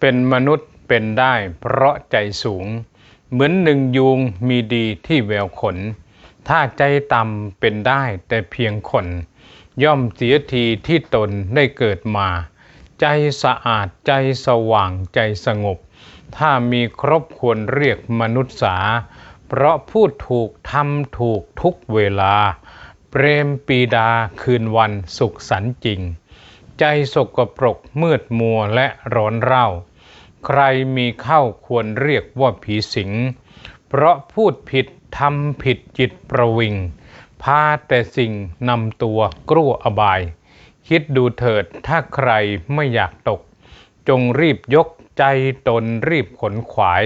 เป็นมนุษย์เป็นได้เพราะใจสูง เหมือนหนึ่งยุงมีดีที่แววขน ถ้าใจต่ำเป็นได้แต่เพียงคน ย่อมเสียทีที่ตนได้เกิดมา ใจสะอาดใจสว่างใจสงบ ถ้ามีครบควรเรียกมนุษย์สา เพราะพูดถูกทำถูกทุกเวลา เปรมปีดาคืนวันสุขสันต์จริง ใจสกปรกมืดมัวและร้อนเร่า ใครมีเข้าควรเรียกว่าผีสิง เพราะพูดผิดทำผิดจิตประวิง พาแต่สิ่งนำตัวกลัวอบาย คิดดูเถิดถ้าใครไม่อยากตก จงรีบยกใจตนรีบขนขวาย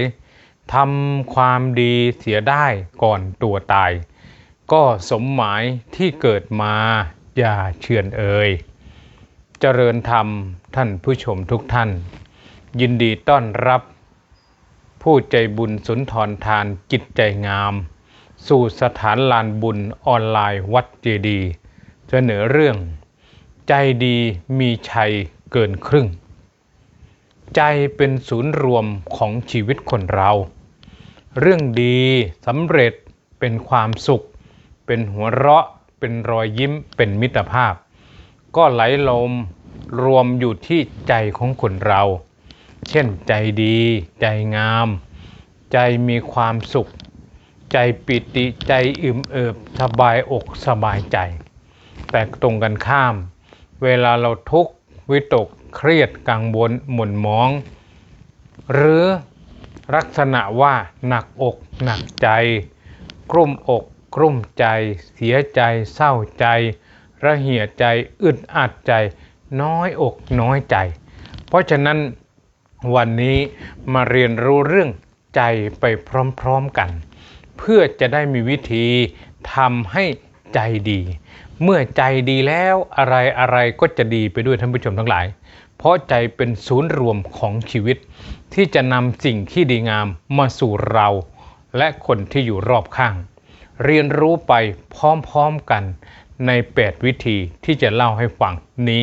ทำความดีเสียได้ก่อนตัวตาย ก็สมหมายที่เกิดมาอย่าเชื่อนเอ่ย จริญธรรมท่านผู้ชมทุกท่าน ยินดีต้อนรับ ผู้ใจบุญสุนทรทานจิตใจงาม สู่สถานลานบุญออนไลน์วัดเจดีย์เสนอเรื่อง ใจดีมีชัยเกินครึ่ง ใจเป็นศูนย์รวมของชีวิตคนเรา เรื่องดีสำเร็จเป็นความสุข เป็นหัวเราะ เป็นรอยยิ้มเป็นมิตรภาพ ก็ไหลลมรวมอยู่ที่ใจของคนเรา เช่นใจดี ใจงาม ใจมีความสุข ใจปิติใจอิ่มเอิบสบายอกสบายใจ แต่ตรงกันข้าม เวลาเราทุกข์วิตกเครียดกังวลหม่นมอง หรือลักษณะว่าหนักอกหนักใจ กลุ้มอกกลุ้มใจ เสียใจเศร้าใจ ระเหี่ยใจอึดอัดใจ น้อยอกน้อยใจ เพราะฉะนั้นวันนี้มาเรียนรู้เรื่องใจไปพร้อมๆกัน เพื่อจะได้มีวิธีทำให้ใจดี เมื่อใจดีแล้วอะไรอะไรก็จะดีไปด้วยท่านผู้ชมทั้งหลาย เพราะใจเป็นศูนย์รวมของชีวิต ที่จะนำสิ่งที่ดีงามมาสู่เรา และคนที่อยู่รอบข้าง เรียนรู้ไปพร้อมๆกัน ใน 8 วิธีที่จะเล่าให้ฟังนี้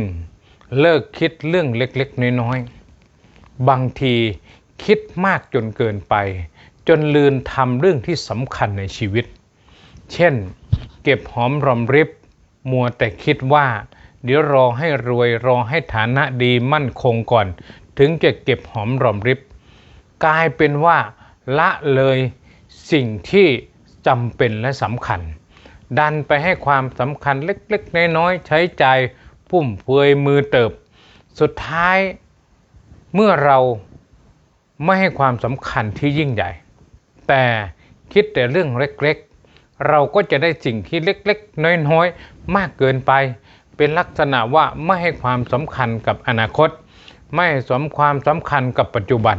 1. เลิกคิดเรื่องเล็กๆ น้อยๆ บางทีคิดมากจนเกินไป จนลืมทำเรื่องที่สำคัญในชีวิต เช่น เก็บหอมรอมริบ มัวแต่คิดว่า เดี๋ยวรอให้รวยรอให้ฐานะดีมั่นคงก่อน ถึงจะเก็บหอมรอมริบ กลายเป็นว่าละเลยสิ่งที่จำเป็นและสำคัญ ดันไปให้ความสำคัญเล็กๆ น้อยๆ ใช้ใจายฟุ่มเฟือยมือเติบ สุดท้ายเมื่อเราไม่ให้ความสำคัญที่ยิ่งใหญ่ แต่คิดแต่เรื่องเล็กๆ เราก็จะได้สิ่งที่เล็กๆ น้อยๆ มากเกินไป เป็นลักษณะว่าไม่ให้ความสำคัญกับอนาคต ไม่สมความสำคัญกับปัจจุบัน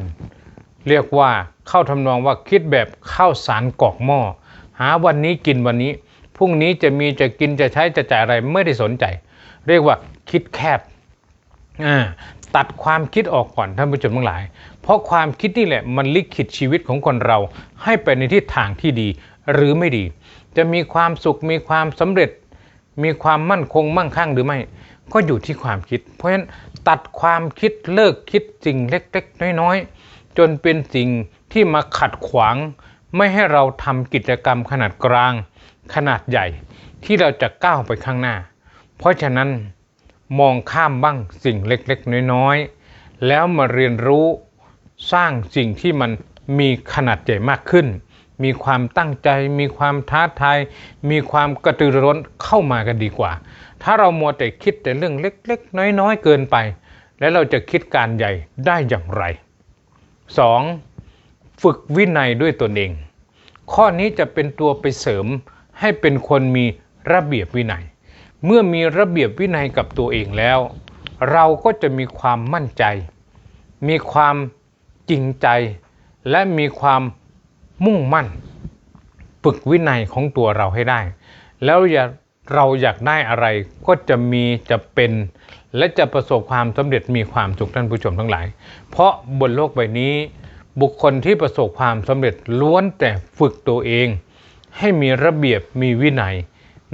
เรียกว่าเข้าทำนองว่าคิดแบบข้าวสารกอกหม้อหาวันนี้กินวันนี้ พรุ่งนี้จะมีจะกินจะใช้จะจ่ายอะไรไม่ได้สนใจ เรียกว่าคิดแคบตัดความคิดออกก่อนท่านผู้ชมทั้งหลาย เพราะความคิดนี่แหละมันลิขิตชีวิตของคนเราให้ไปในทิศทางที่ดีหรือไม่ดี จะมีความสุขมีความสำเร็จ มีความมั่นคงมั่งคั่งหรือไม่ ก็อยู่ที่ความคิด เพราะฉะนั้นตัดความคิดเลิกคิดสิ่งเล็กๆ น้อยๆ จนเป็นสิ่งที่มาขัดขวาง ไม่ให้เราทำกิจกรรมขนาดกลาง ขนาดใหญ่ที่เราจะก้าวไปข้างหน้า เพราะฉะนั้นมองข้ามบ้างสิ่งเล็กๆ น้อยๆ แล้วมาเรียนรู้สร้างสิ่งที่มันมีขนาดใหญ่มากขึ้น มีความตั้งใจ มีความท้าทาย มีความกระตือรือร้นเข้ามากันดีกว่า ถ้าเรามัวแต่คิดแต่เรื่องเล็ก ๆ น้อยๆ เกินไป แล้วเราจะคิดการใหญ่ได้อย่างไร 2. ฝึกวินัยด้วยตนเอง ข้อนี้จะเป็นตัวไปเสริม ให้เป็นคนมีระเบียบวินัย เมื่อมีระเบียบวินัยกับตัวเองแล้ว เราก็จะมีความมั่นใจ มีความจริงใจ และมีความมุ่งมั่น ฝึกวินัยของตัวเราให้ได้ แล้วอย่าเราอยากได้อะไรก็จะมีจะเป็น และจะประสบความสำเร็จมีความสุขท่านผู้ชมทั้งหลาย เพราะบนโลกใบนี้ บุคคลที่ประสบความสำเร็จล้วนแต่ฝึกตัวเอง ให้มีระเบียบมีวินัย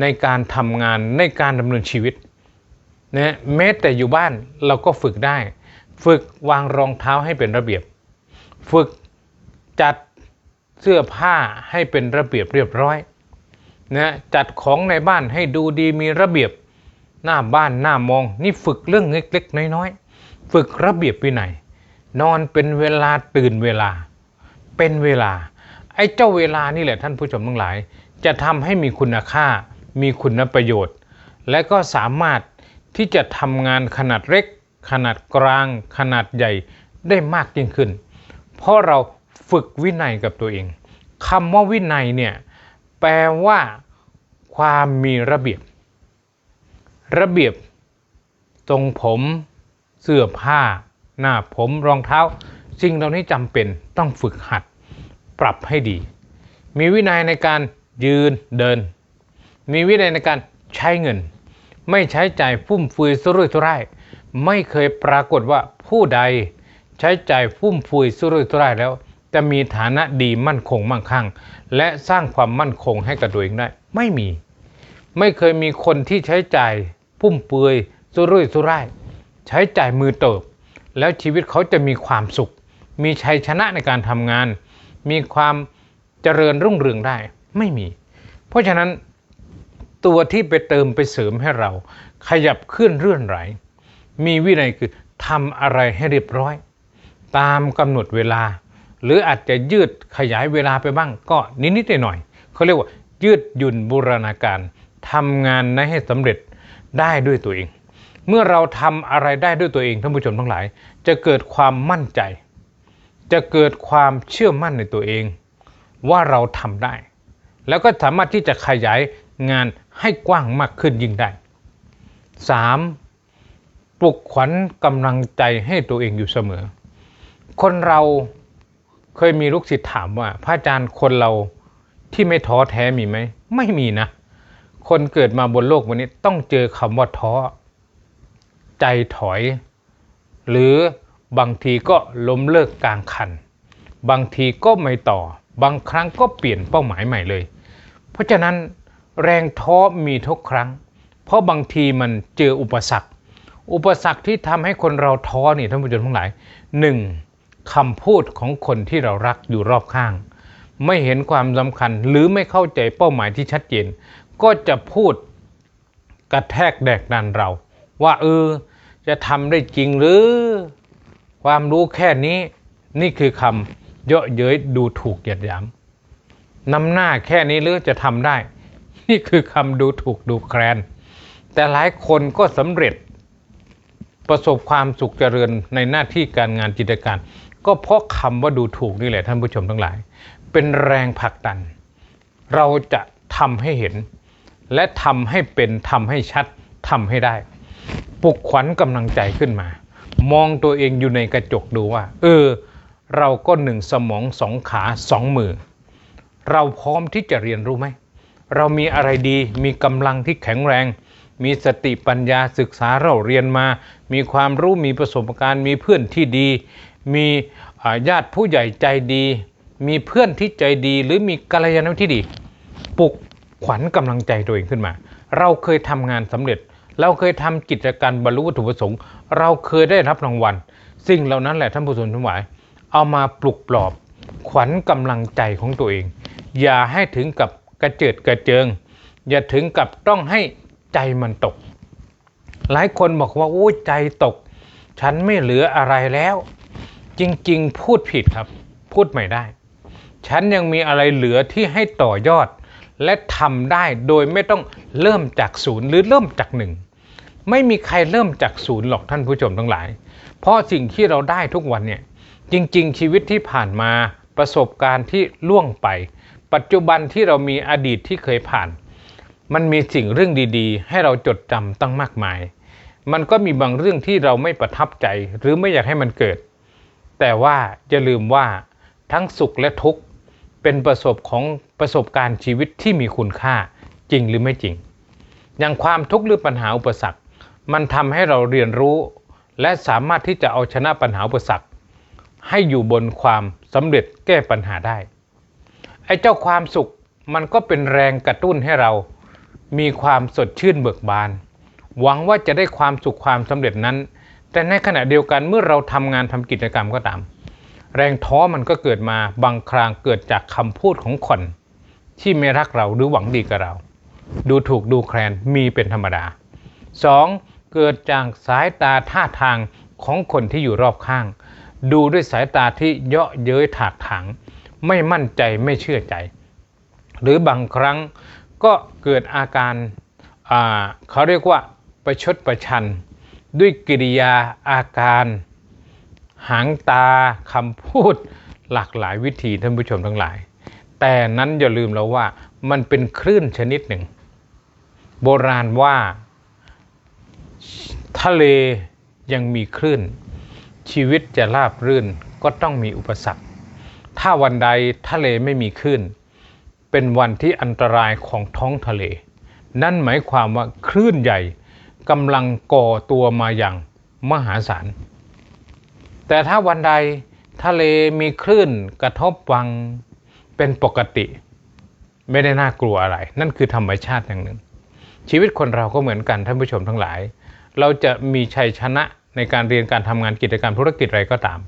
ในการทำงานในการดำเนินชีวิตนะแม้แต่อยู่บ้านเราก็ฝึกได้ ฝึกวางรองเท้าให้เป็นระเบียบ ฝึกจัดเสื้อผ้าให้เป็นระเบียบเรียบร้อยนะจัดของในบ้านให้ดูดีมีระเบียบหน้าบ้านหน้ามอง นี่ฝึกเรื่องเล็กๆน้อยๆ ฝึกระเบียบวินัยนอนเป็นเวลาตื่นเวลา เป็นเวลา ไอ้เจ้าเวลานี่แหละท่านผู้ชมทั้งหลาย จะทำให้มีคุณค่า มีคุณประโยชน์ และก็สามารถที่จะทำงานขนาดเล็ก ขนาดกลาง ขนาดใหญ่ได้มากยิ่งขึ้น เพราะเราฝึกวินัยกับตัวเองคำว่าวินัยเนี่ยแปลว่า ความมีระเบียบ ระเบียบตรงผมเสื้อผ้า หน้าผมรองเท้า สิ่งเหล่านี้จำเป็นต้องฝึกหัด ปรับให้ดี มีวินัยในการยืนเดิน มีวินัยในการใช้เงิน ไม่ใช้จ่ายฟุ่มเฟือยสุรุ่ยสุร่ายไม่เคยปรากฏว่าผู้ใดใช้จ่ายฟุ่มเฟือยสุรุ่ยสุร่ายแล้ว จะมีฐานะดีมั่นคงมั่งคั่ง และสร้างความมั่นคงให้กับตัวเองได้ ไม่มี ไม่เคยมีคนที่ใช้จ่ายฟุ่มเฟือยสุรุ่ยสุร่าย ใช้จ่ายมือเติบ แล้วชีวิตเขาจะมีความสุข มีชัยชนะในการทำงาน มีความเจริญรุ่งเรืองได้ไม่มี เพราะฉะนั้นตัวที่ไปเติมไปเสริมให้เรา ขยับเคลื่อนเรื่อนไหลมีวินัยคือทำอะไรให้เรียบร้อย ตามกำหนดเวลา หรืออาจจะยืดขยายเวลาไปบ้างก็นิดๆหน่อยๆเขาเรียกว่า ยืดหยุ่นบูรณาการทำงานนั้นให้สำเร็จได้ด้วยตัวเอง เมื่อเราทำอะไรได้ด้วยตัวเองท่านผู้ชมทั้งหลาย จะเกิดความมั่นใจ จะเกิดความเชื่อมั่นในตัวเองว่าเราทำได้ แล้วก็สามารถที่จะขยายงานให้กว้างมากขึ้นยิ่งได้ 3. ปลุกขวัญกำลังใจให้ตัวเองอยู่เสมอ คนเราเคยมีลูกศิษย์ถามว่า พระอาจารย์คนเราที่ไม่ท้อแท้มีไหม ไม่มีนะ คนเกิดมาบนโลกวันนี้ต้องเจอคำว่าท้อ ใจถอย หรือ บางทีก็ล้มเลิกกลางคัน บางทีก็ไม่ต่อ บางครั้งก็เปลี่ยนเป้าหมายใหม่เลย เพราะฉะนั้นแรงท้อมีทุกครั้ง เพราะบางทีมันเจออุปสรรค อุปสรรคที่ทำให้คนเราท้อนี่ท่านผู้ชมทั้งหลายหนึ่งคำพูดของคนที่เรารักอยู่รอบข้าง ไม่เห็นความสำคัญหรือไม่เข้าใจเป้าหมายที่ชัดเจน ก็จะพูดกระแทกแดกดันเรา ว่าเออจะทำได้จริงหรือ ความรู้แค่นี้นี่คือคำเยาะเย้ยดูถูกเหยียดหยามนำหน้าแค่นี้หรือจะทำได้ นี่คือคำดูถูกดูแคลน แต่หลายคนก็สำเร็จ ประสบความสุขเจริญในหน้าที่การงานจิตการ ก็เพราะคำว่าดูถูกนี่แหละท่านผู้ชมทั้งหลาย เป็นแรงผลักดัน เราจะทำให้เห็น และทำให้เป็นทำให้ชัดทำให้ได้ ปลุกขวัญกำลังใจขึ้นมา มองตัวเองอยู่ในกระจกดูว่า เออ เราก็หนึ่งสมองสองขาสองมือ เราพร้อมที่จะเรียนรู้ไหม เรามีอะไรดี มีกำลังที่แข็งแรง มีสติปัญญาศึกษาเราเรียนมา มีความรู้มีประสบการณ์ มีเพื่อนที่ดี มีญาติผู้ใหญ่ใจดี มีเพื่อนที่ใจดี หรือมีกัลยาณมิตรที่ดี ปลุกขวัญกำลังใจตัวเองขึ้นมา เราเคยทำงานสำเร็จ เราเคยทำกิจการบรรลุวัตถุประสงค์ เราเคยได้รับรางวัล สิ่งเหล่านั้นแหละท่านผู้ชมทั้งหลาย เอามาปลุกปลอบ ขวัญกำลังใจของตัวเอง อย่าให้ถึงกับกระเจิดกระเจิง อย่าถึงกับต้องให้ใจมันตก หลายคนบอกว่าโอ้ใจตก ฉันไม่เหลืออะไรแล้ว จริงๆ พูดผิดครับ พูดไม่ได้ ฉันยังมีอะไรเหลือที่ให้ต่อยอดและทำได้โดยไม่ต้องเริ่มจากศูนย์หรือเริ่มจากหนึ่ง ไม่มีใครเริ่มจากศูนย์หรอกท่านผู้ชมทั้งหลาย เพราะสิ่งที่เราได้ทุกวันเนี่ยจริง ๆ ชีวิตที่ผ่านมาประสบการณ์ที่ล่วงไป ปัจจุบันที่เรามีอดีตที่เคยผ่าน มันมีสิ่งเรื่องดีๆ ให้เราจดจำตั้งมากมาย มันก็มีบางเรื่องที่เราไม่ประทับใจหรือไม่อยากให้มันเกิด แต่ว่าอย่าลืมว่าทั้งสุขและทุกข์เป็นประสบของประสบการณ์ชีวิตที่มีคุณค่าจริงหรือไม่จริง อย่างความทุกข์หรือปัญหาอุปสรรค มันทำให้เราเรียนรู้ และสามารถที่จะเอาชนะปัญหาอุปสรรค ให้อยู่บนความสำเร็จแก้ปัญหาได้ ไอ้เจ้าความสุขมันก็เป็นแรงกระตุ้นให้เรา มีความสดชื่นเบิกบาน หวังว่าจะได้ความสุขความสำเร็จนั้น แต่ในขณะเดียวกันเมื่อเราทำงานทำกิจกรรมก็ตาม แรงท้อมันก็เกิดมาบางครั้งเกิดจากคำพูดของคนที่ไม่รักเราหรือหวังดีกับเรา ดูถูกดูแคลนมีเป็นธรรมดา 2. เกิดจากสายตาท่าทางของคนที่อยู่รอบข้าง ดูด้วยสายตาที่เยาะเย้ยถากถางไม่มั่นใจไม่เชื่อใจ หรือบางครั้งก็เกิดอาการาเขาเรียกว่าประชดประชัน ด้วยกิริยาอาการ หางตาคำพูดหลากหลายวิธีท่านผู้ชมทั้งหลาย แต่นั้นอย่าลืมแล้วว่ามันเป็นคลื่นชนิดหนึ่ง โบราณว่า ทะเลยังมีคลื่น ชีวิตจะราบรื่นก็ต้องมีอุปสรรค ถ้าวันใดทะเลไม่มีคลื่น เป็นวันที่อันตรายของท้องทะเล นั่นหมายความว่าคลื่นใหญ่กำลังก่อตัวมาอย่างมหาศาล แต่ถ้าวันใดทะเลมีคลื่นกระทบวังเป็นปกติ ไม่ได้น่ากลัวอะไร นั่นคือธรรมชาติอย่างหนึ่ง ชีวิตคนเราก็เหมือนกันท่านผู้ชมทั้งหลาย เราจะมีชัยชนะในการเรียนการทำงานกิจกรรมธุรกิจอะไรก็ตาม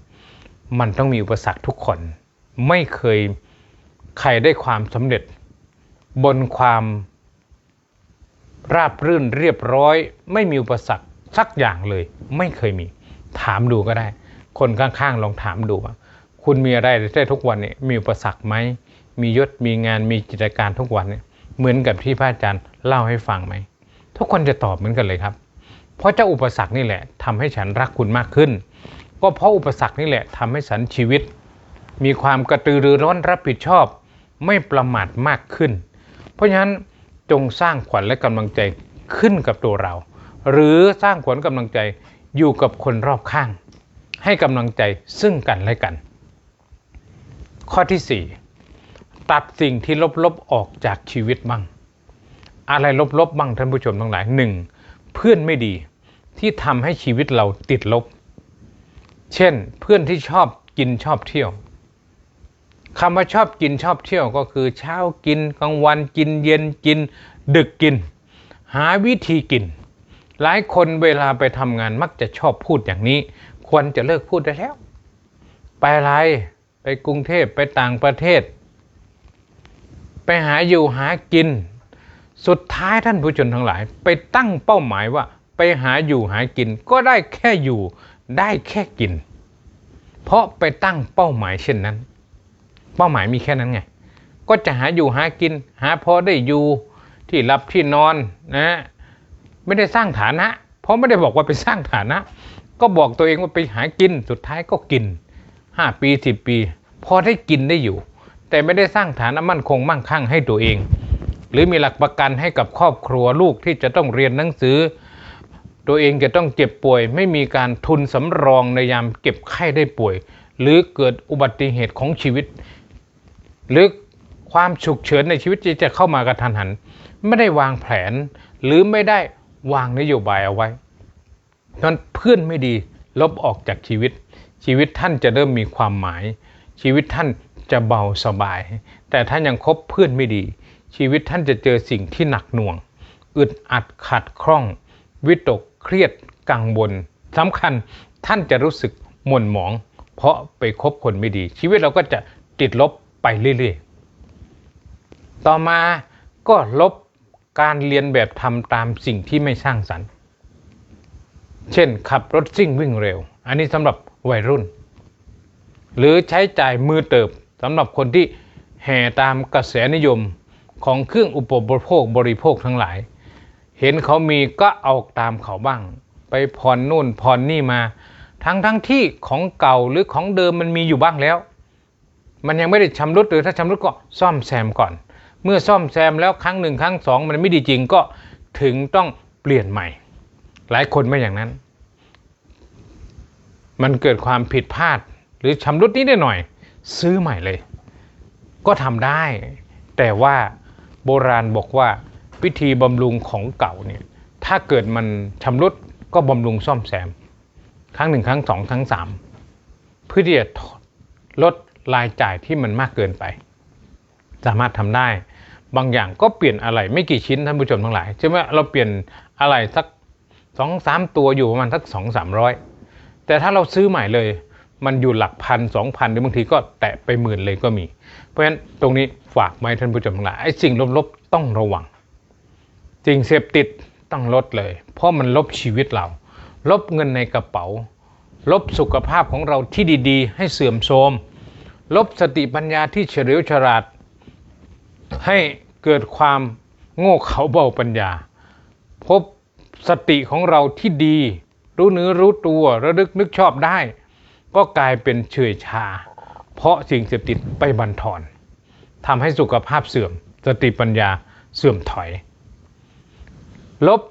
มันต้องมีอุปสรรคทุกคน ไม่เคยใครได้ความสำเร็จ บนความราบรื่นเรียบร้อย ไม่มีอุปสรรคสักอย่างเลย ไม่เคยมี ถามดูก็ได้ คนข้างๆลองถามดูว่า คุณมีอะไรได้ทุกวันนี้มีอุปสรรคไหมมียศมีงานมีกิจการทุกวันเนี่ยเหมือนกับที่พระอาจารย์เล่าให้ฟังไหมทุกคนจะตอบเหมือนกันเลยครับ เพราะเจ้าอุปสรรคนี่แหละทำให้ฉันรักคุณมากขึ้น ก็เพราะอุปสรรคนี่แหละทำให้ฉันชีวิต มีความกระตือรือร้นรับผิดชอบ ไม่ประมาทมากขึ้น เพราะฉะนั้นจงสร้างขวัญและกำลังใจขึ้นกับตัวเรา หรือสร้างขวัญกำลังใจอยู่กับคนรอบข้าง ให้กำลังใจซึ่งกันและกัน ข้อที่ 4 ตัดสิ่งที่ลบๆออกจากชีวิตบ้างอะไรลบๆบ้างท่านผู้ชมทั้งหลายหนึ่ง เพื่อนไม่ดี ที่ทำให้ชีวิตเราติดลบ เช่น เพื่อนที่ชอบกินชอบเที่ยวคำว่าชอบกินชอบเที่ยวก็คือเช้ากินกลางวันกินเย็นกิน ดึกกิน หาวิธีกิน หลายคนเวลาไปทำงานมักจะชอบพูดอย่างนี้ ควรจะเลิกพูดได้แล้ว ไปอะไรไปกรุงเทพไปต่างประเทศ ไปหาอยู่หากิน สุดท้ายท่านผู้ชมทั้งหลาย ไปตั้งเป้าหมายว่าไปหาอยู่หากินก็ได้แค่อยู่ได้แค่กิน เพราะไปตั้งเป้าหมายเช่นนั้น เป้าหมายมีแค่นั้นไง ก็จะหาอยู่หากิน หาพอได้อยู่ที่รับที่นอนนะ ไม่ได้สร้างฐานะ เพราะไม่ได้บอกว่าไปสร้างฐานะ ก็บอกตัวเองว่าไปหากินสุดท้ายก็กิน5ปี10ปี พอได้กินได้อยู่ แต่ไม่ได้สร้างฐานะมั่นคงมั่งคั่งให้ตัวเอง หรือมีหลักประกันให้กับครอบครัวลูกที่จะต้องเรียนหนังสือ ตัวเองจะต้องเจ็บป่วย ไม่มีการทุนสำรองในยามเก็บไข้ได้ป่วย หรือเกิดอุบัติเหตุของชีวิต หรือความฉุกเฉินในชีวิตที่จะเข้ามากระทันหัน ไม่ได้วางแผน หรือไม่ได้วางนโยบายเอาไว้นั้นเพื่อนไม่ดีลบออกจากชีวิต ชีวิตท่านจะเริ่มมีความหมาย ชีวิตท่านจะเบาสบาย แต่ถ้ายังคบเพื่อนไม่ดี ชีวิตท่านจะเจอสิ่งที่หนักหน่วง อึดอัดขัดคล่อง วิตกเครียดกังวลสำคัญท่านจะรู้สึกหม่นหมอง เพราะไปคบคนไม่ดี ชีวิตเราก็จะติดลบไปเรื่อยๆ ต่อมาก็ลบการเรียนแบบทำตามสิ่งที่ไม่สร้างสรรค์ เช่นขับรถซิ่งวิ่งเร็ว อันนี้สำหรับวัยรุ่น หรือใช้จ่ายมือเติบสำหรับคนที่แห่ตามกระแสนิยม ของเครื่องอุปโภคบริโภคทั้งหลาย เห็นเขามีก็เอาตามเขาบ้าง ไปผ่อนนู่นผ่อนนี่มา ทั้งทั้งที่ของเก่าหรือของเดิมมันมีอยู่บ้างแล้ว มันยังไม่ได้ชำรุดหรือถ้าชำรุดก็ซ่อมแซมก่อน เมื่อซ่อมแซมแล้วครั้งหนึ่งครั้งสองมันไม่ดีจริงก็ถึงต้องเปลี่ยนใหม่ หลายคนไม่อย่างนั้น มันเกิดความผิดพลาดหรือชำรุดนิดหน่อย ซื้อใหม่เลย ก็ทำได้ แต่ว่า โบราณบอกว่าวิธีบำรุงของเก่าเนี่ยถ้าเกิดมันชำรุดก็บำรุงซ่อมแซม ครั้งหนึ่งครั้งสองครั้งสามเพื่อที่จะลดรายจ่ายที่มันมากเกินไป สามารถทำได้ บางอย่างก็เปลี่ยนอะไรไม่กี่ชิ้นท่านผู้ชมทั้งหลายใช่ไหมเราเปลี่ยนอะไรสักสองสามตัวอยู่ประมาณสักสองสามร้อยแต่ถ้าเราซื้อใหม่เลย มันอยู่หลักพันสองพันหรือบางทีก็แตะไปหมื่นเลยก็มี เพราะฉะนั้นตรงนี้ฝากไว้ท่านผู้ชมทั้งหลายไอ้สิ่งลบๆต้องระวังสิ่งเสพติดต้องลดเลย เพราะมันลบชีวิตเรา ลบเงินในกระเป๋า ลบสุขภาพของเราที่ดีๆ ให้เสื่อมโทรมลบสติปัญญาที่เฉลียวฉลาด ให้เกิดความโง่เขลาเบาปัญญา พบสติของเราที่ดี รู้เนื้อรู้ตัวระลึกนึกชอบได้ ก็กลายเป็นเฉยชา เพราะสิ่งเสพติดไปบันทอนทำให้สุขภาพเสื่อม สติปัญญาเสื่อมถอย ลบ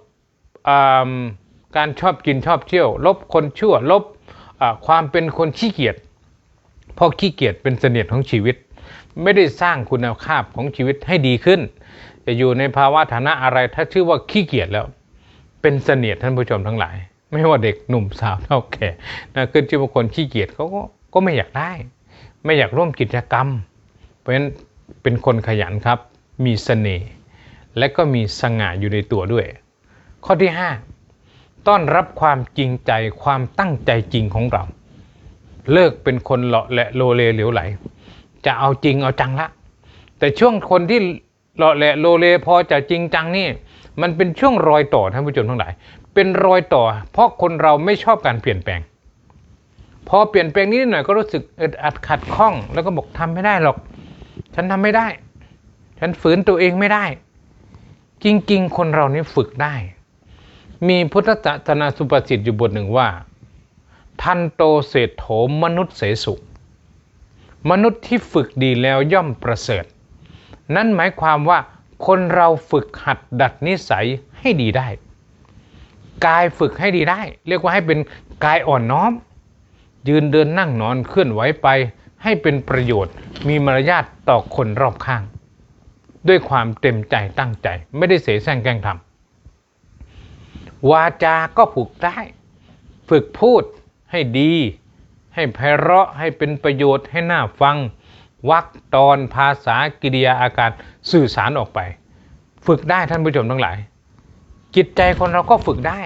การชอบกินชอบเที่ยว ลบคนชั่ว ลบความเป็นคนขี้เกียจเพราะขี้เกียจเป็นเสนียดของชีวิต ไม่ได้สร้างคุณภาพของชีวิตให้ดีขึ้น จะอยู่ในภาวะฐานะอะไรถ้าชื่อว่าขี้เกียจแล้ว เป็นเสนียดท่านผู้ชมทั้งหลาย ไม่ว่าเด็กหนุ่มสาวเท่าแก่นะขึ้นชื่อว่าคนขี้เกียจเขาก็ก็ไม่อยากได้ ไม่อยากร่วมกิจกรรม เพราะฉะนั้นเป็นคนขยันครับ มีเสน่ห์และก็มีสง่าอยู่ในตัวด้วย ข้อที่ 5 ต้อนรับความจริงใจความตั้งใจจริงของเรา เลิกเป็นคนเลาะและโลเลเหลวไหล จะเอาจริงเอาจังละ แต่ช่วงคนที่เลาะแหละโลเลพอจะจริงจังนี่ มันเป็นช่วงรอยต่อท่านผู้ชมทั้งหลาย เป็นรอยต่อ เพราะคนเราไม่ชอบการเปลี่ยนแปลง พอเปลี่ยนแปลงนิดหน่อยก็รู้สึกอึดอัดขัดข้อง แล้วก็บอกทำไม่ได้หรอก ฉันทำไม่ได้ ฉันฝืนตัวเองไม่ได้ จริงๆ คนเรานี่ฝึกได้ มีพุทธศาสนาสุปสิทธิ์อยู่บทหนึ่งว่า ทันโตเศรษโถมนุษย์เสสุมนุษย์ที่ฝึกดีแล้วย่อมประเสริฐ นั่นหมายความว่าคนเราฝึกหัดดัดนิสัยให้ดีได้ กายฝึกให้ดีได้ เรียกว่าให้เป็นกายอ่อนน้อม ยืนเดินนั่งนอนเคลื่อนไหวไป ให้เป็นประโยชน์ มีมารยาทต่อคนรอบข้าง ด้วยความเต็มใจตั้งใจ ไม่ได้เสแสร้งแกล้งทำวาจาก็ฝึกได้ ฝึกพูดให้ดี ให้ไพเราะให้เป็นประโยชน์ให้หน่าฟังวักตอนภาษากิริยาอาการสื่อสารออกไป ฝึกได้ท่านผู้ชมทั้งหลาย จิตใจคนเราก็ฝึกได้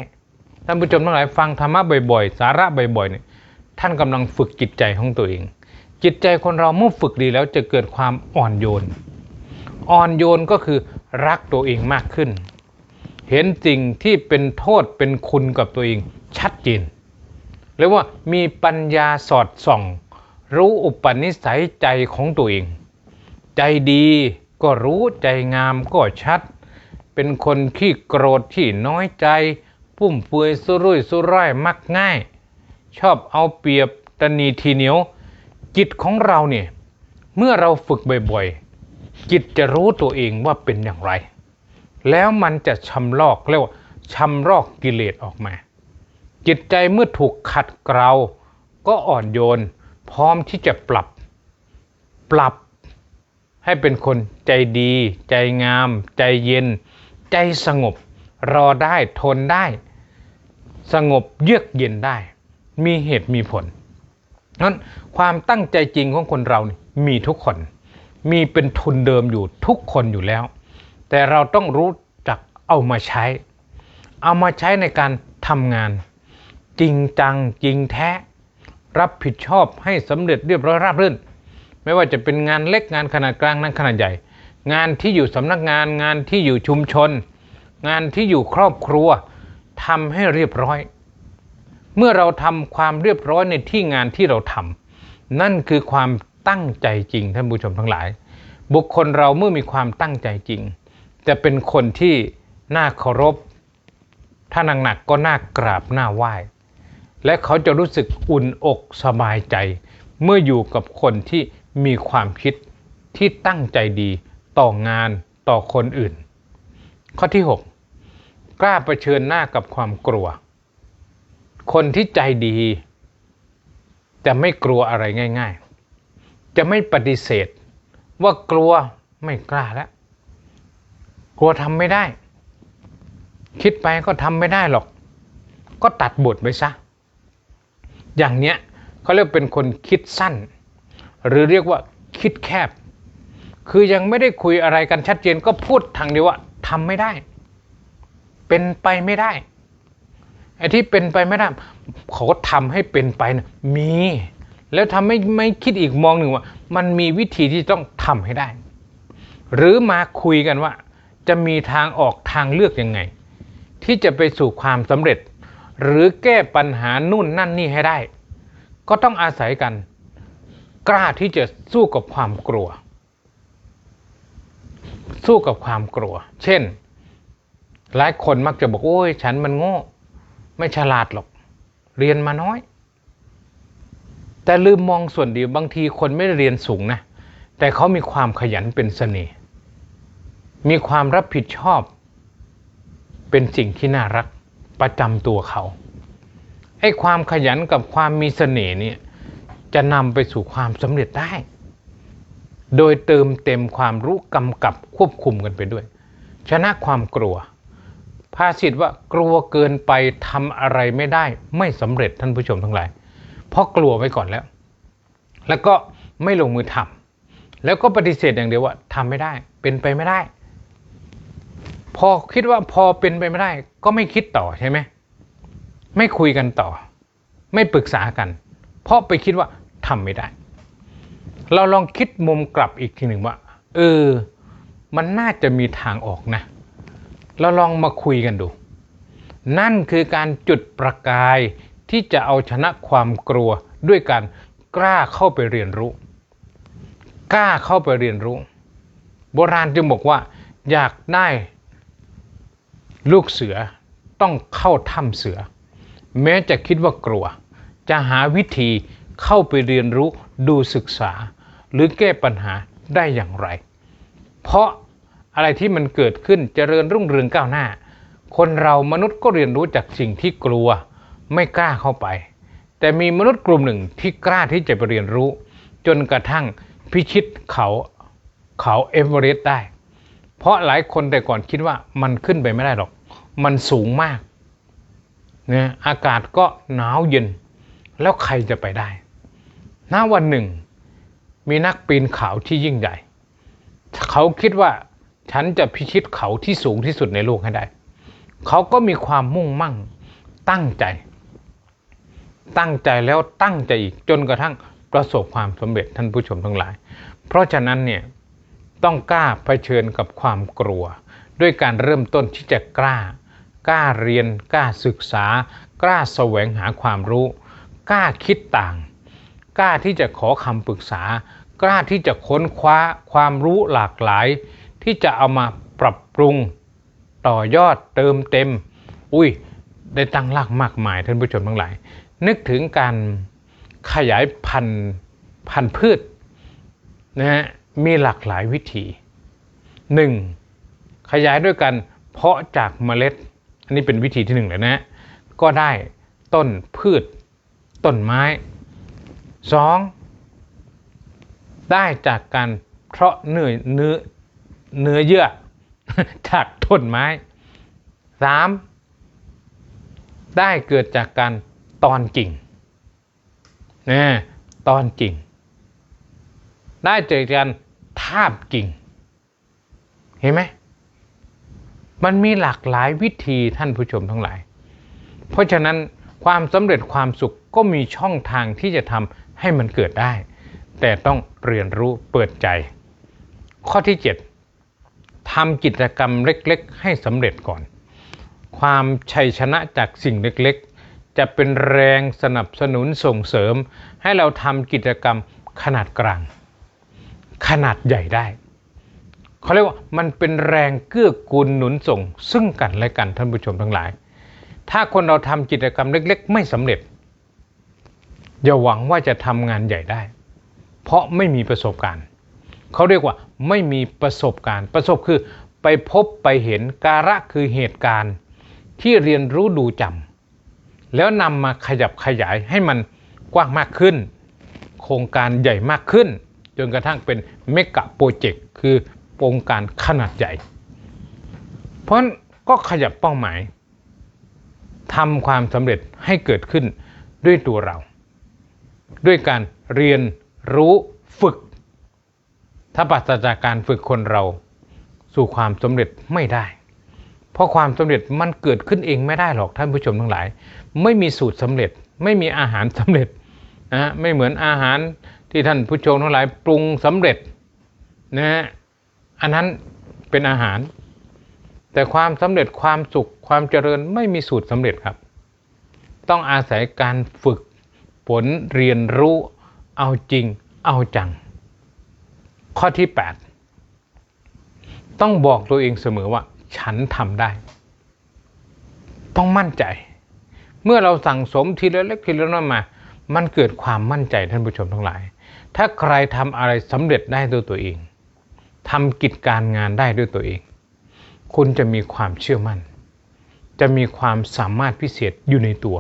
ท่านผู้ชมทั้งหลายฟังธรรมะบ่อยๆ สาระบ่อยๆเนี่ยท่านกำลังฝึกจิตใจของตัวเอง จิตใจคนเราเมื่อฝึกดีแล้วจะเกิดความอ่อนโยน อ่อนโยนก็คือรักตัวเองมากขึ้น เห็นสิ่งที่เป็นโทษเป็นคุณกับตัวเองชัดเจนเรียกว่ามีปัญญาสอดส่อง รู้อุปนิสัยใจของตัวเอง ใจดีก็รู้ใจงามก็ชัด เป็นคนขี้โกรธที่น้อยใจปุ้มเปือยสุรุ่ยสุร่ายมักง่าย ชอบเอาเปรียบตนีทีเหนียว จิตของเราเนี่ยเมื่อเราฝึกบ่อยๆ จิตจะรู้ตัวเองว่าเป็นอย่างไร แล้วมันจะชำลอกเรียกว่าชำรอกกิเลสออกมา จิตใจเมื่อถูกขัดเกลาก็อ่อนโยน พร้อมที่จะปรับ ปรับให้เป็นคนใจดี ใจงาม ใจเย็น ใจสงบรอได้ทนได้ สงบเยือกเย็นได้ มีเหตุมีผลนั้นความตั้งใจจริงของคนเรานี่มีทุกคน มีเป็นทุนเดิมอยู่ทุกคนอยู่แล้ว แต่เราต้องรู้จักเอามาใช้ เอามาใช้ในการทำงาน จริงจังจริงแท้ รับผิดชอบให้สำเร็จเรียบร้อยราบรื่น ไม่ว่าจะเป็นงานเล็กงานขนาดกลางนั้นขนาดใหญ่ งานที่อยู่สำนักงานงานที่อยู่ชุมชน งานที่อยู่ครอบครัวทำให้เรียบร้อย เมื่อเราทำความเรียบร้อยในที่งานที่เราทำนั่นคือความตั้งใจจริงท่านผู้ชมทั้งหลาย บุคคลเราเมื่อมีความตั้งใจจริง จะเป็นคนที่น่าเคารพ ถ้าหนักๆก็น่ากราบน่าไหว้ และเขาจะรู้สึกอุ่นอกสบายใจ เมื่ออยู่กับคนที่มีความคิดที่ตั้งใจดี ต่องานต่อคนอื่น ข้อที่ 6 กล้าเผชิญหน้ากับความกลัว คนที่ใจดี จะไม่กลัวอะไรง่าย ๆ จะไม่ปฏิเสธ ว่ากลัวไม่กล้าแล้วกลัวทำไม่ได้ คิดไปก็ทำไม่ได้หรอก ก็ตัดบทไปซะ อย่างเนี้ยเขาเรียกเป็นคนคิดสั้น หรือเรียกว่าคิดแคบ คือยังไม่ได้คุยอะไรกันชัดเจนก็พูดทางเดียวว่าทำไม่ได้ เป็นไปไม่ได้ไอ้ที่เป็นไปไม่ได้เขาก็ทำให้เป็นไปนะมี แล้วทำไม่ไม่คิดอีกมองหนึ่งว่า มันมีวิธีที่ต้องทำให้ได้ หรือมาคุยกันว่า จะมีทางออกทางเลือกยังไง ที่จะไปสู่ความสำเร็จ หรือแก้ปัญหานู่นนั่นนี่ให้ได้ ก็ต้องอาศัยกัน กล้าที่จะสู้กับความกลัว สู้กับความกลัว เช่น หลายคนมักจะบอกโอ้ยฉันมันโง่ ไม่ฉลาดหรอก เรียนมาน้อย แต่ลืมมองส่วนดีบางทีคนไม่ได้เรียนสูงนะแต่เขามีความขยันเป็นเสน่ห์มีความรับผิดชอบ เป็นสิ่งที่น่ารักประจำตัวเขาไอ้ความขยันกับความมีเสน่ห์เนี่ยจะนำไปสู่ความสำเร็จได้ โดยเติมเต็มความรู้กำกับควบคุมกันไปด้วย ชนะความกลัว ภาษิตว่ากลัวเกินไปทำอะไรไม่ได้ ไม่สำเร็จท่านผู้ชมทั้งหลาย เพราะกลัวไว้ก่อนแล้ว แล้วก็ไม่ลงมือทำแล้วก็ปฏิเสธอย่างเดียวว่าทำไม่ได้ เป็นไปไม่ได้ พอคิดว่าพอเป็นไปไม่ได้ ก็ไม่คิดต่อใช่ไหมไม่คุยกันต่อ ไม่ปรึกษากัน เพราะไปคิดว่าทำไม่ได้ เราลองคิดมุมกลับอีกทีหนึ่งว่า เออ มันน่าจะมีทางออกนะ เราลองมาคุยกันดู นั่นคือการจุดประกายที่จะเอาชนะความกลัวด้วยการกล้าเข้าไปเรียนรู้ กล้าเข้าไปเรียนรู้ โบราณจึงบอกว่า อยากได้ลูกเสือต้องเข้าถ้ำเสือ แม้จะคิดว่ากลัว จะหาวิธีเข้าไปเรียนรู้ดูศึกษา หรือแก้ปัญหาได้อย่างไร เพราะอะไรที่มันเกิดขึ้นเจริญรุ่งเรืองก้าวหน้า คนเรามนุษย์ก็เรียนรู้จากสิ่งที่กลัวไม่กล้าเข้าไป แต่มีมนุษย์กลุ่มหนึ่งที่กล้าที่จะไปเรียนรู้ จนกระทั่งพิชิตเขาเขาเอเวอเรสต์ได้ เพราะหลายคนแต่ก่อนคิดว่ามันขึ้นไปไม่ได้หรอก มันสูงมากเนี่ยอากาศก็หนาวเย็น แล้วใครจะไปได้ณวันหนึ่ง มีนักปีนเขาที่ยิ่งใหญ่ เขาคิดว่าฉันจะพิชิตเขาที่สูงที่สุดในโลกให้ได้ เขาก็มีความมุ่งมั่งตั้งใจ ตั้งใจแล้วตั้งใจอีกจนกระทั่งประสบความสำเร็จท่านผู้ชมทั้งหลาย เพราะฉะนั้นเนี่ยต้องกล้าเผชิญกับความกลัว ด้วยการเริ่มต้นที่จะกล้า กล้าเรียน กล้าศึกษา กล้าแสวงหาความรู้ กล้าคิดต่าง กล้าที่จะขอคำปรึกษา กล้าที่จะค้นคว้าความรู้หลากหลาย ที่จะเอามาปรับปรุงต่อยอดเติมเต็ม อุ้ยได้ตั้งรากมากมายท่านผู้ชมทั้งหลาย นึกถึงการขยายพันธุ์พันธุ์พืชนะฮะมีหลากหลายวิธี 1. ขยายด้วยกันเพาะจากเมล็ด อันนี้เป็นวิธีที่หนึ่งเลยนะ ก็ได้ต้นพืช ต้นไม้ 2. ได้จากการเพราะเนื้อเนื้อเนื้อเยื่อจากต้นไม้ 3. ได้เกิดจากการตอนกิ่งนะตอนกิ่ง ได้เจอกันทาบกิ่ง เห็นไหมมันมีหลากหลายวิธีท่านผู้ชมทั้งหลาย เพราะฉะนั้นความสำเร็จความสุขก็มีช่องทางที่จะทำ ให้มันเกิดได้ แต่ต้องเรียนรู้เปิดใจ ข้อที่ 7ทำกิจกรรมเล็กๆ ให้สำเร็จก่อน ความชัยชนะจากสิ่งเล็กๆ จะเป็นแรงสนับสนุนส่งเสริม ให้เราทำกิจกรรมขนาดกลาง ขนาดใหญ่ได้เขาเรียกว่ามันเป็นแรงเกื้อกูลหนุนส่ง ซึ่งกันและกันท่านผู้ชมทั้งหลาย ถ้าคนเราทำกิจกรรมเล็ก ๆ ไม่สำเร็จ อย่าหวังว่าจะทำงานใหญ่ได้ เพราะไม่มีประสบการณ์ เขาเรียกว่าไม่มีประสบการณ์ ประสบคือไปพบไปเห็นการะคือเหตุการณ์ ที่เรียนรู้ดูจำแล้วนำมาขยับขยายให้มันกว้างมากขึ้น โครงการใหญ่มากขึ้น จนกระทั่งเป็นเมกะโปรเจกต์คือโครงการขนาดใหญ่ เพราะก็ขยับเป้าหมายทำความสำเร็จให้เกิดขึ้นด้วยตัวเรา ด้วยการเรียนรู้ฝึก ถ้าปราศจากการฝึกคนเราสู่ความสำเร็จไม่ได้ เพราะความสำเร็จมันเกิดขึ้นเองไม่ได้หรอกท่านผู้ชมทั้งหลาย ไม่มีสูตรสำเร็จ ไม่มีอาหารสำเร็จนะไม่เหมือนอาหารที่ท่านผู้ชมทั้งหลายปรุงสำเร็จนะฮะอันนั้นเป็นอาหาร แต่ความสำเร็จความสุขความเจริญไม่มีสูตรสำเร็จครับ ต้องอาศัยการฝึก ฝนเรียนรู้เอาจริงเอาจัง ข้อที่ 8 ต้องบอกตัวเองเสมอว่า ฉันทำได้ ต้องมั่นใจ เมื่อเราสั่งสมทีละเล็กทีละน้อยมา มันเกิดความมั่นใจท่านผู้ชมทั้งหลาย ถ้าใครทำอะไรสำเร็จได้ด้วยตัวเองทำกิจการงานได้ด้วยตัวเอง คุณจะมีความเชื่อมั่น จะมีความสามารถพิเศษอยู่ในตัว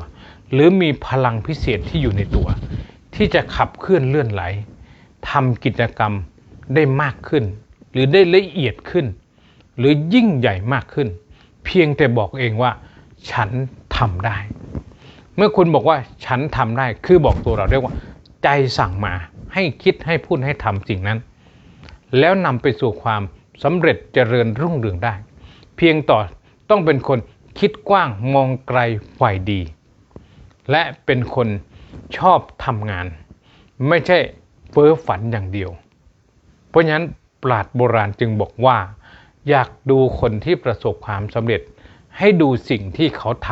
หรือมีพลังพิเศษที่อยู่ในตัว ที่จะขับเคลื่อนเลื่อนไหลทำกิจกรรมได้มากขึ้น หรือได้ละเอียดขึ้น หรือยิ่งใหญ่มากขึ้น เพียงแต่บอกเองว่า ฉันทำได้ เมื่อคุณบอกว่าฉันทำได้คือบอกตัวเราเรียกว่า ใจสั่งมาให้คิดให้พูดให้ทำสิ่งนั้น แล้วนำไปสู่ความสำเร็จเจริญรุ่งเรืองได้ เพียงต่อต้องเป็นคนคิดกว้างมองไกลฝ่ายดี และเป็นคนชอบทำงาน ไม่ใช่เฟ้อฝันอย่างเดียว เพราะฉะนั้นปราดโบราณจึงบอกว่า อยากดูคนที่ประสบความสำเร็จ ให้ดูสิ่งที่เขาท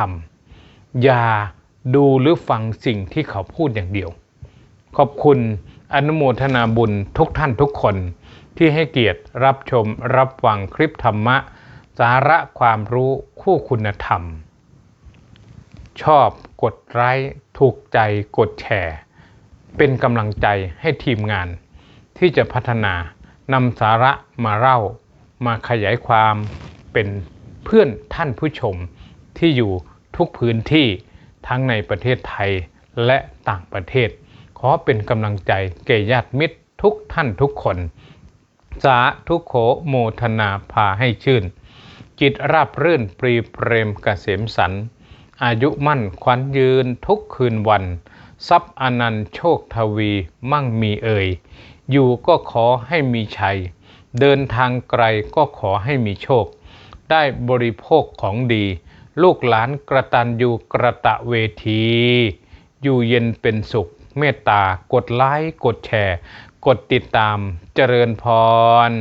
ำอย่าดูหรือฟังสิ่งที่เขาพูดอย่างเดียว ขอบคุณอนุโมทนาบุญทุกท่านทุกคนที่ให้เกียรติรับชมรับฟังคลิปธรรมะ สาระความรู้คู่คุณธรรม ชอบ กดไลค์ถูกใจกดแชร์ เป็นกำลังใจให้ทีมงาน ที่จะพัฒนานำสาระมาเล่า มาขยายความเป็นเพื่อนท่านผู้ชมที่อยู่ทุกพื้นที่ทั้งในประเทศไทยและต่างประเทศ ขอเป็นกำลังใจแก่ญาติมิตรทุกท่านทุกคน สาธุโขโมทนาพาให้ชื่น จิตราบรื่นปรีเปรมกเกษมสันต์ อายุมั่นขวัญยืนทุกคืนวัน ทรัพย์อนันต์โชคทวีมั่งมีเอ่ย อยู่ก็ขอให้มีชัย เดินทางไกลก็ขอให้มีโชค ได้บริโภคของดี ลูกหลานกระตันอยู่กระตะเวที อยู่เย็นเป็นสุข เมตตากดไลค์กดแชร์ กดติดตามเจริญพร